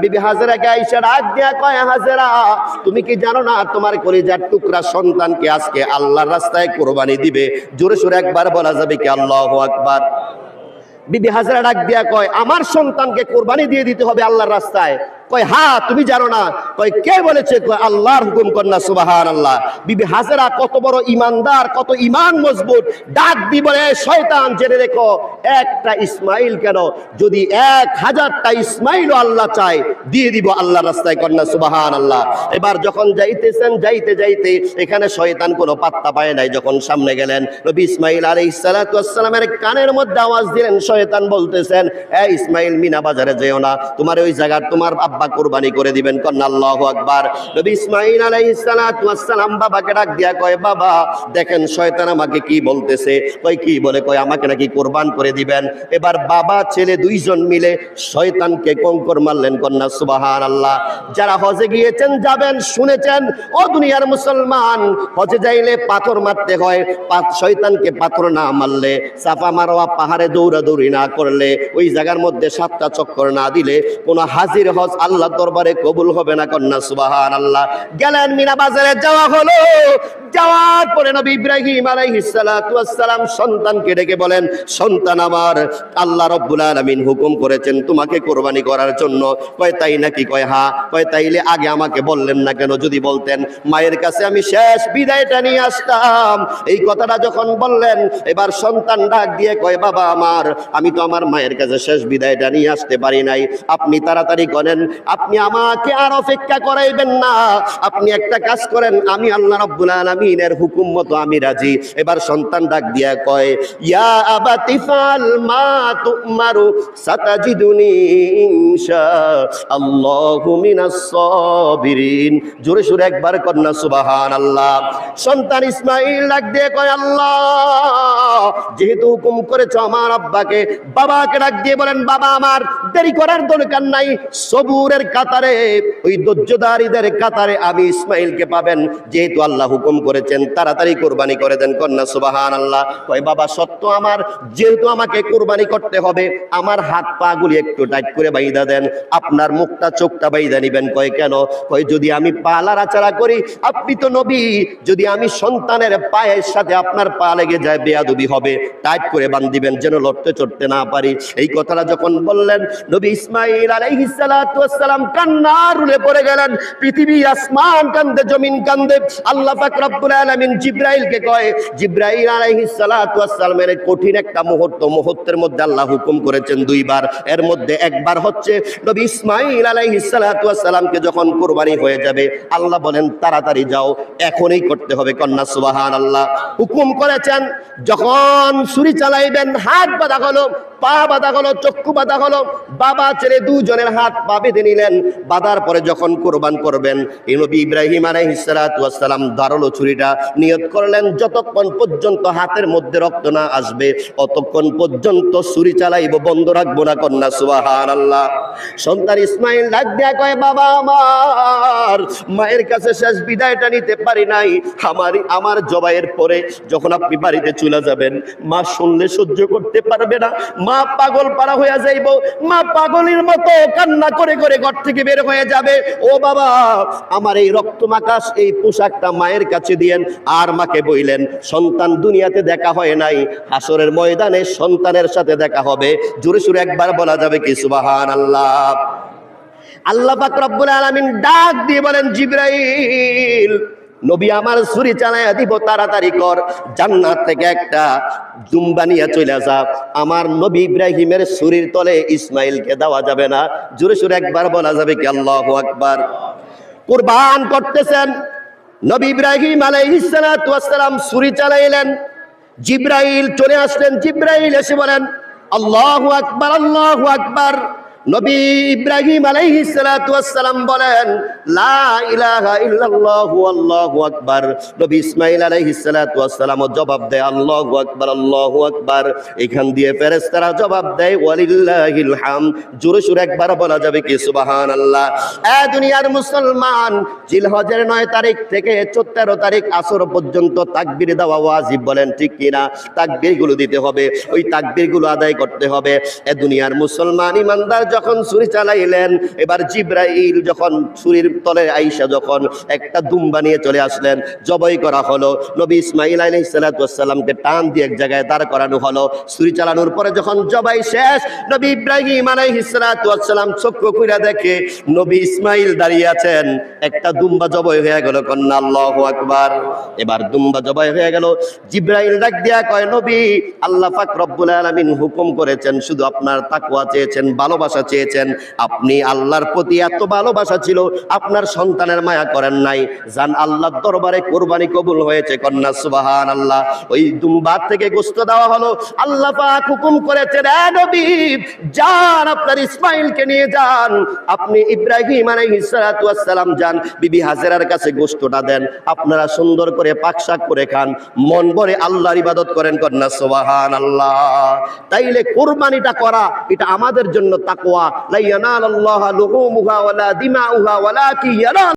বিবি হাজেরাকে আইসা ডাক দিয়া কয়, হাজেরা, তুমি কি জানো না তোমার কলিজার টুকরা সন্তানকে আজকে আল্লাহর রাস্তায় কোরবানি দিবে? জোরে সোরে একবার বলা যাবে কি আল্লাহু আকবার। বিবি হাজরা ডাক দিয়া কয়, আমার সন্তানকে কোরবানি দিয়ে দিতে হবে আল্লাহর রাস্তায়। কয় হ্যাঁ তুমি জানো না? কয়, কে বলেছে? কয়, আল্লাহর হুকুম কন্যা সুবাহান আল্লাহ বিবি হাজরা কত বড় ইমানদার, কত ইমান মজবুত। ডাক দি বলে শয়তান, জেনে রেখো, একটা ইসমাইল কেন? যদি এক হাজারটা ইসমাইল আল্লাহ চায়, দিয়ে দিব আল্লাহ রাস্তায় কন্যা সুবাহান আল্লাহ এবার যখন যাইতেছেন, যাইতে যাইতে, এখানে শয়তান কোনো পাত্তা পায় নাই। যখন সামনে গেলেন, নবী ইসমাইল সালাতু ওয়াসসালামের কানের মধ্যে আওয়াজ দিলেন, শয়তান বলতেছেন, এ ইসমাইল, মিনা বাজারে যেও না। তোমার ওই জায়গার, তোমার আব্বা কোরবানি করে দিবেন। কন্যা আকবার। নবী ইসমাইল আলাইহিস সালাতু বাবাকে ডাক দিয়া কয়, বাবা, দেখেন শয়তান আমাকে কি বলতেছে? কয়, কি বলে? কয়, আমাকে নাকি কোরবান করে দিবেন। এবার বাবা, ছেলে দুইজন মিলে শয়তানকে কঙ্কর মারলেন কন্যা সুবাহান আল্লাহ যারা হজে গিয়েছেন, যাবেন, শুনেছেন, ও দুনিয়ার মুসলমান, হজে যাইলে পাথর মারতে হয় শয়তানকে পাথর না মারলে, সাফা মারোয়া পাহাড়ে দৌড়াদৌড়ি না করলে, ওই জায়গার মধ্যে সাতটা চক্কর না দিলে, কোনো হাজির হজ আল্লাহ দরবারে কবুল হবে না কন্যা সুবাহান আল্লাহ গেলেন মিনা বাজারে যাওয়া হলো। যাওয়ার পরে নবী ইব্রাহিম আলাইহিস সালাতু ওয়াস সালাম সন্তানকে ডেকে বলেন, সন্তান আমার, আল্লাহ রব্বুল আলামিন হুকুম করেছেন তোমাকে কোরবানি করার জন্য। কয়, তাই নাকি? কয় হ্যাঁ কয়, তাইলে আগে আমাকে বললেন না কেন? যদি বলতেন, মায়ের কাছে আমি শেষ বিদায়টা নিয়ে আসতাম। এই কথাটা যখন বললেন, এবার সন্তান ডাক দিয়ে কয়, বাবা আমার, আমি তো আমার মায়ের কাছে শেষ বিদায়টা নিয়ে আসতে পারি নাই। আপনি তাড়াতাড়ি করেন, আপনি আমাকে আর অপেক্ষা করাইবেন না। আপনি একটা কাজ করেন, আমি আল্লাহ রাব্বুল আলামিনের হুকুম মতো আমি রাজি। এবার সন্তান ডাক দিয়া কয়, ইয়া আবাতি ফাল মা তুমারু সাতাজিদুনি ইনশা আল্লাহু মিনাস সাবিরিন। জোরে সুরে একবার সুবহানাল্লাহ। সন্তান ইসমাইল ডাক দিয়ে কয়, আল্লাহ, যেহেতু হুকুম করেছ আমার আব্বাকে, বাবাকে ডাক দিয়ে বলেন, বাবা আমার, দেরি করার দরকার নাই, সবুরের কাতারে, ওই ধৈর্যদারীদের কাতারে আমি ইসমাইলকে পাবেন। যেহেতু আল্লাহ হুকুম করেছেন, তাড়াতাড়ি কোরবানি করে দেন। কন্যা সুবাহান আল্লাহ কয়, বাবা, সত্য আমার। যেহেতু আমাকে কোরবানি করতে হবে, আমার হাত পা গুলি একটু টাইট করে বাইদা দেন। আপনার মুখটা, চোখটা বাইদা নিবেন। কয়, কেন? কয়, যদি আমি পা লাড়াচাড়া করি, আপনি তো নবী। যদি আমি সন্তানের পায়ের সাথে আপনার পা লেগে যায়, বেয়াদবি হবে। টাইট করে বান্ধিবেন, যেন লড়তে চড়তে না পারি। এই কথাটা যখন বললেন, নবী ইসমাইল আলাইহিস সালাতু ওয়াস সালাম কান্নার রুলে পড়ে গেলেন। পৃথিবী আসমান কান্দে, জমিন কান্দে। আল্লাহ পাক রব্বুল জিব্রাইলকে কয়, জিব্রাইল কঠিন একটা মুহূর্ত, মুহূর্তের মধ্যে আল্লাহ হুকুম করেছেন দুইবার। এর মধ্যে একবার হচ্ছে নবী যখন কুরবানি হয়ে যাবে, আল্লাহ বলেন, তাড়াতাড়ি যাও, এখনই করতে হবে। কন্যা, সুবহানাল্লাহ। হুকুম করেছেন, যখন ছুরি চালাইবেন, হাত বাঁধা হলো পা বাঁধা হলো চক্ষু বাঁধা হলো বাবা ছেলে দুজনের হাত পা বেঁধে নিলেন। বাঁধার পরে যখন কোরবান করবেন, এই নবী ইব্রাহিম আলাইহিসসালাম ধারলো ছুরিটা নিয়ত করলেন, যতক্ষণ পর্যন্ত হাতের মধ্যে রক্ত না আসবে, অতক্ষণ পর্যন্ত ছুরি চালাইব, বন্ধ রাখব না কন্যা সুবাহান আল্লাহ সন্তান ইসমাইল ডাক দেয়া কয়, বাবা আমার, মায়ের কাছে শেষ বিদায়টা নিতে পারি নাই। আমার আমার জবাইয়ের পরে যখন আপনি বাড়িতে চলে যাবেন, মা শুনলে সহ্য করতে পারবে না, মা পাগল পাড়া হয়ে যাইব। মা পাগলের মতো কান্না করে করে ঘর থেকে বের হয়ে যাবে। ও বাবা, আমার এই রক্তমাকাশ এই পোশাকটা মায়ের কাছে দিয়েন। আর মাকে বইলেন, সন্তান দুনিয়াতে দেখা হয় নাই। হাসরের ময়দানে সন্তানের সাথে দেখা হবে। জোরে সুরে একবার বলা যাবে কি সুবাহান আল্লাহ আল্লাহ পাক রব্বুল আলামিন ডাক দিয়ে বলেন, জিব্রাইল নবী আমার ছুরি চালায় দিব, তাড়াতাড়ি কর। জান্নাত থেকে একটা দুম্বা নিয়ে চলে যা। আমার নবী ইব্রাহিমের ছুরির তলে ইসমাইলকে দেওয়া যাবে না। জোরে সুরে একবার বলা যাবে কি আল্লাহ আকবার। কুরবান করতেছেন। নবী ইব্রাহিম আলাইহিস সালাতু ওয়াস সালাম ছুরি চালাইলেন। জিব্রাইল চলে আসলেন। জিব্রাইল এসে বলেন, আল্লাহু আকবার আল্লাহু আকবার। নবী ইব্রাহিম আলাইহিস সালাতু ওয়াস সালাম বলেন ইসমাইল জবাব দেয়, আল্লাহু এখান দিয়ে জবাব দেয় জোরে একবার বলা যাবে মুসলমান 9 তারিখ থেকে 17 তারিখ আসর পর্যন্ত তাকবীর দেওয়া ওয়াজিব বলেন, ঠিক কিনা? তাকবীরগুলো দিতে হবে, ওই তাকবীরগুলো আদায় করতে হবে। এ দুনিয়ার মুসলমান ইমানদার যখন ছুরি চালাইলেন, এবার জিব্রাইল যখন ছুরির তলে আইসা যখন একটা দুম্বা নিয়ে চলে আসলেন, জবাই করা হলো। নবী ইসমাইল আলাইহিস সালামকে টান দিয়ে এক জায়গায় দাঁড় করানো হলো। ছুরি চালানোর পরে যখন জবাই শেষ, নবী ইব্রাহিম আলাইহিস সালাম চক্ষু কইরা দেখে নবী ইসমাইল দাঁড়িয়ে আছেন। একটা দুম্বা জবাই হয়ে গেল, কন্যা আল্লাহু আকবার। এবার দুম্বা জবাই হয়ে গেল। জিব্রাইল ডাক দিয়া কয়, নবী, আল্লাহ পাক আলামিন হুকুম করেছেন, শুধু আপনার তাকুয়া চেয়েছেন, ভালোবাসা চেয়েছেন। আপনি আল্লাহর প্রতি এত ভালোবাসা ছিল, আপনার সন্তানের মায়া করেন নাই। জান আল্লাহর দরবারে কোরবানি কবুল হয়েছে, কন্যা সুবাহান আল্লাহ ওই দুম্বার থেকে গোস্ত দেওয়া হলো। আল্লাহ পাক হুকুম করেছেন যান আপনার ইসমাইলকে নিয়ে যান। আপনি ইব্রাহিম আলাইহিস সালাতু ওয়াস সালাম যান, বিবি হাজেরার কাছে গোস্তটা দেন। আপনারা সুন্দর করে পাকশাক করে খান। মন ভরে আল্লাহর ইবাদত করেন, কন্যা সুবহান আল্লাহ তাইলে কোরবানিটা করা, এটা আমাদের জন্য التقوى لن ينال الله لحومها ولا دماؤها ولكن ينال